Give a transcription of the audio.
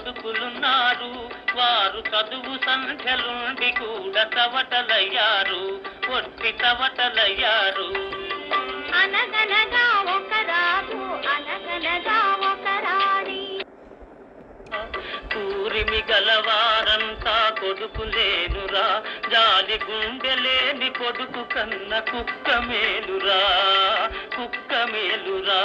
కొడుకులున్నారు వారు చదువు సంఖ్యలుండి కూడా తవటలయ్యారు ఒట్టి తవటలయ్యారు అనగనగా ఒక రాజు అనగనగా ఒక రాణి. కూరిమి గలవారంతా కొడుకు లేనురా జాలి గుండె లేని కొడుకు కన్న కుక్క మేలురా కుక్క మేలురా